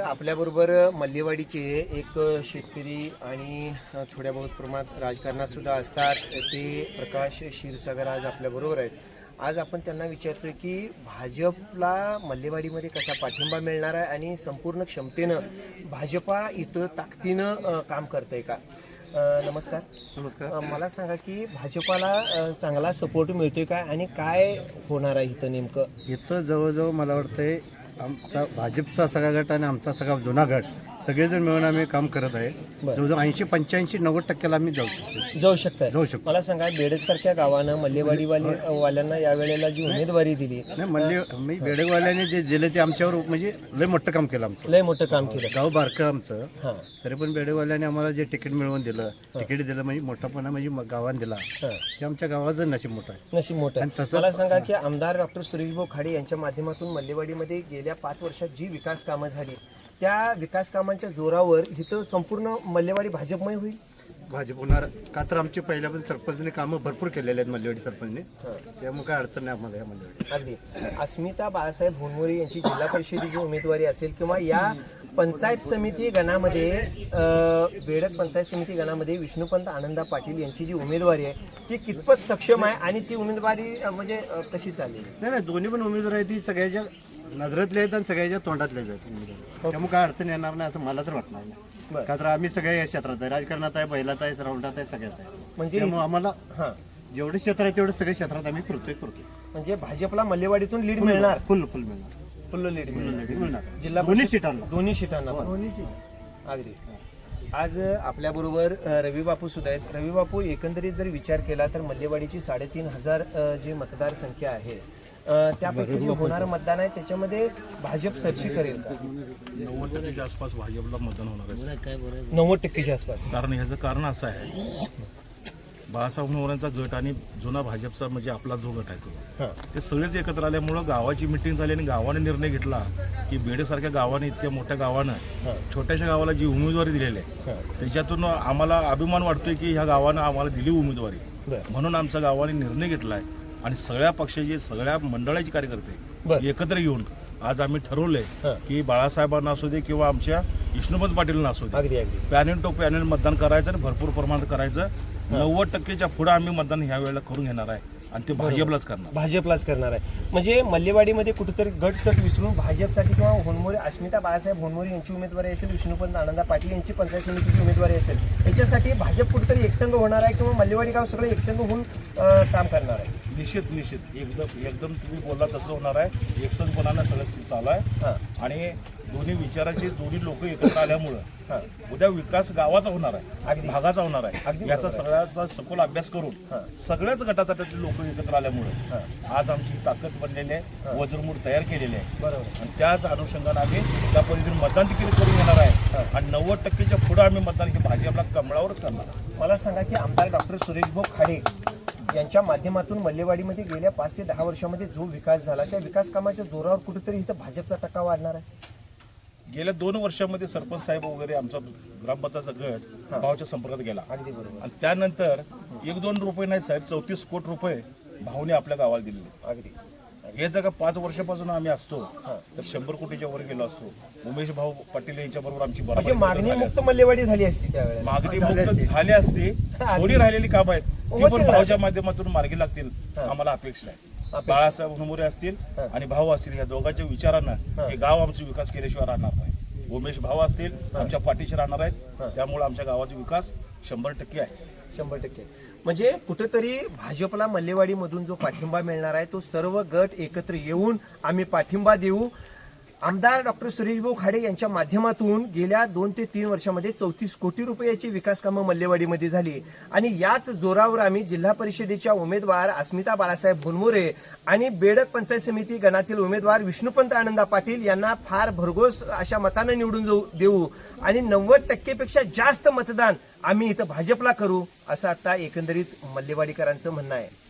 आपल्याबरोबर मल्लेवाडीचे एक शेतकरी आणि थोड्या बहुत प्रमाणात राजकारणात सुद्धा असतात. ते प्रकाश क्षीरसागर आज आपल्याबरोबर आहेत. आज आपण त्यांना विचारतोय की भाजपला मल्लेवाडीमध्ये कसा पाठिंबा मिळणार आहे आणि संपूर्ण क्षमतेनं भाजपा इथं ताकदीनं काम करतंय का? नमस्कार. नमस्कार. मला सांगा की भाजपाला चांगला सपोर्ट मिळतोय का आणि काय होणार आहे इथं नेमकं? इथं जवळजवळ मला वाटतंय आमचा भाजपचा सगळा गट आणि आमचा सगळा जुना गट. सगळेजण मिळून आम्ही काम करत आहे. बरं. जवळजवळ ऐंशी पंच्याऐंशी नव्वद टक्क्याला आम्ही जाऊ शकतो. जाऊ शकताय. जाऊ शकतो. मला सांगा बेडक सारख्या गावानं मल्लेवाडी वाले वाल्यांना यावेळेला जी उमेदवारी दिली. नाही म्हणजे मी बेडगवाल्याने जे दिले ते आमच्यावर म्हणजे लय मोठं काम केलं आमचं. लय मोठं काम केलं. गाव बारकं आमचं. हा. तरी पण बेडगवाल्याने आम्हाला जे तिकीट मिळवून दिलं तिकीट दिलं म्हणजे मोठापणा म्हणजे म- गावान दिला. हा. ते आमच्या गावाचं नशीब मोठं आहे. नशीब मोठं आणि आहे. तसं- मला सांगा की आमदार डॉक्टर सुरेशभाऊ खाडे यांच्या माध्यमातून मल्लेवाडीमध्ये गेल्या पाच वर्षात जी विकास कामं झाली त्या विकास कामांच्या जोरावर इथं संपूर्ण मल्लेवाडी भाजपमय होईल? भाजप होणार. का तर आमचे पहिल्यापासून सरपंचने कामं भरपूर केलेले आहेत मल्लेवाडी सरपंचने. त्यामुळे काय अडचण नाही आम्हाला या मल्लेवाडी अगदी. अस्मिता बाळासाहेब भोनमोरे यांची जिल्हा परिषदेची उमेदवारी असेल किंवा या पंचायत समिती गणामध्ये अं, बेडक पंचायत समिती गणामध्ये विष्णुपंत आनंदा पाटील यांची जी उमेदवारी आहे ती कितपत सक्षम आहे आणि ती उमेदवारी अं, म्हणजे अं, कशी चालेल? नाही नाही दोन्ही पण उमेदवार आहेत ती सगळ्याच्या नजरेतले आहेत आणि सगळ्याच्या तोंडातले आहेत उमेदवार. त्यामुळे काय अडचण येणार नाही असं मला तर वाटणार. नाही. का तर आम्ही सगळ्या या क्षेत्रात आहे. राजकारणात आहे बैलात आहे राऊंडात आहे सगळ्यात आहे. म्हणजे त्यामुळे आम्हाला हां. जेवढे क्षेत्र आहे तेवढे सगळ्या क्षेत्रात आम्ही करतोय करतो म्हणजे भाजपला मल्लेवाडीतून लीड मिळणार. फुल फुल मिळणार. फुल्ल लीड मिळणार. फुल मिळणार. जिल्हा दोन्ही सीटांना. दोन्ही सीटांना. पण. अगदी. आज आपल्या बरोबर रवी बापू सुद्धा आहेत. रवी बापू एकंदरीत जर विचार केला तर मल्लेवाडीची साडेतीन हजार अ, जी मतदार संख्या आहे त्यापैकी जे होणारं मतदान आहे त्याच्यामध्ये भाजप सरशी करेल का? नव्वद टक्केच्या आसपास भाजपला मतदान होणार आहे. नव्वद टक्केच्या आसपास. कारण ह्याचं कारण असं आहे बाळासाहेब मोऱ्यांचा गट आणि जुना भाजपचा म्हणजे आपला जो गट आहे तो हां. ते सगळेच एकत्र आल्यामुळं गावाची मिटिंग झाली आणि गावाने निर्णय घेतला की बेडेसारख्या गावाने इतक्या मोठ्या गावानं हां. छोट्याशा गावाला जी उमेदवारी दिलेली आहे हां. त्याच्यातून आम्हाला अभिमान वाटतोय की ह्या गावानं आम्हाला दिली उमेदवारी. बरं. म्हणून आमच्या गावाने निर्णय घेतला आहे आणि सगळ्या पक्षाचे सगळ्या मंडळाचे. कार्यकर्ते एकत्र येऊन आज आम्ही ठरवलंय. की बाळासाहेबांना असू दे किंवा आमच्या विष्णुपंत पाटीलना असू दे पॅनेल टू पॅनेल मतदान करायचं आणि भरपूर प्रमाणात करायचं नव्वद टक्केच्या पुढे आम्ही मतदान ह्या वेळेला करून घेणार आहे. आणि ते भाजपलाच करणार. भाजपलाच करणार आहे. म्हणजे मल्लेवाडीमध्ये कुठेतरी गट तट विसरून भाजपसाठी किंवा होनमोरे अस्मिता बाळासाहेब होनमोरे यांची उमेदवारी असेल विष्णुपंत आनंदा पाटील यांची पंचायत समितीची उमेदवारी असेल याच्यासाठी भाजप कुठेतरी एकसंघ होणार आहे किंवा मल्लेवाडी गाव सगळं एकसंघ होऊन काम करणार आहे? निश्चित निश्चित. एकदम एकदम तुम्ही बोलला तसं होणार आहे. एकसंधपणानं सगळं चालू आहे. हां. आणि दोन्ही विचाराचे दोन्ही लोक एकत्र आल्यामुळं उद्या विकास गावाचा होणार आहे अगदी. भागाचा होणार अगदी आहे याचा सगळ्याचा सखोल अभ्यास करून. सगळ्याच गटातटातले लोक एकत्र आल्यामुळं आज आमची ताकद बनलेली आहे वज्रमूळ तयार केलेली आहे. बरोबर. आणि त्याच अनुषंगाने आम्ही त्या पद्धतीने मतदान देखील करून घेणार आहे. आणि नव्वद टक्केच्या पुढे आम्ही मतदान हे भाजपला कमळावरच करणार आहे. मला सांगा की आमदार डॉक्टर सुरेशभाऊ खाडे यांच्या माध्यमातून मल्लेवाडीमध्ये गेल्या पाच ते दहा वर्षामध्ये जो विकास झाला त्या विकास कामाच्या जोरावर कुठेतरी इथं भाजपचा टक्का वाढणार आहे. गेल्या दोन वर्षामध्ये सरपंच साहेब वगैरे आमचा ग्रामपंचायतचा गट भावाच्या संपर्कात गेला. अगदी बरोबर. आणि त्यानंतर एक दोन रुपये नाही साहेब चौतीस कोटी रुपये भाऊने आपल्या गावाला दिलेले. अगदी. हे जर का पाच वर्षापासून आम्ही असतो तर शंभर कोटीच्या वर गेलो असतो. उमेश भाऊ पाटील यांच्या बरोबर आमची म्हणजे मागणी मुक्त मल्लेवाडी झाली असती त्यावेळेला. मागणी मुक्त झाली असती. थोडी राहिलेली काम आहेत. ती पण भाऊच्या माध्यमातून मार्गी लागतील. आम्हाला अपेक्षा आहे. बाळासाहेब हुमोरे असतील आणि भाऊ असतील या दोघांच्या विचारानं हे. गाव आमचा विकास केल्याशिवाय राहणार नाही. उमेश भाऊ असतील आमच्या पाठीशी राहणार आहेत. त्यामुळे आमच्या गावाचा विकास शंभर टक्के आहे. शंभर टक्के. म्हणजे कुठेतरी भाजपला मल्लेवाडीमधून जो पाठिंबा मिळणार आहे तो सर्व गट एकत्र येऊन आम्ही पाठिंबा देऊ. आमदार डॉक्टर सुरेशभाऊ खाडे यांच्या माध्यमातून गेल्या दोन ते तीन वर्षामध्ये चौतीस कोटी रुपयाची विकास कामं मल्लेवाडीमध्ये झाली. आणि याच जोरावर आम्ही जिल्हा परिषदेच्या उमेदवार अस्मिता बाळासाहेब भोनमोरे आणि बेडक पंचायत समिती गणातील उमेदवार विष्णुपंत आनंदा पाटील यांना फार भरघोस अशा मतानं निवडून जाऊ देऊ. आणि नव्वद टक्केपेक्षा जास्त मतदान आम्ही इथं भाजपला करू असं आता एकंदरीत मल्लेवाडीकरांचं म्हणणं आहे.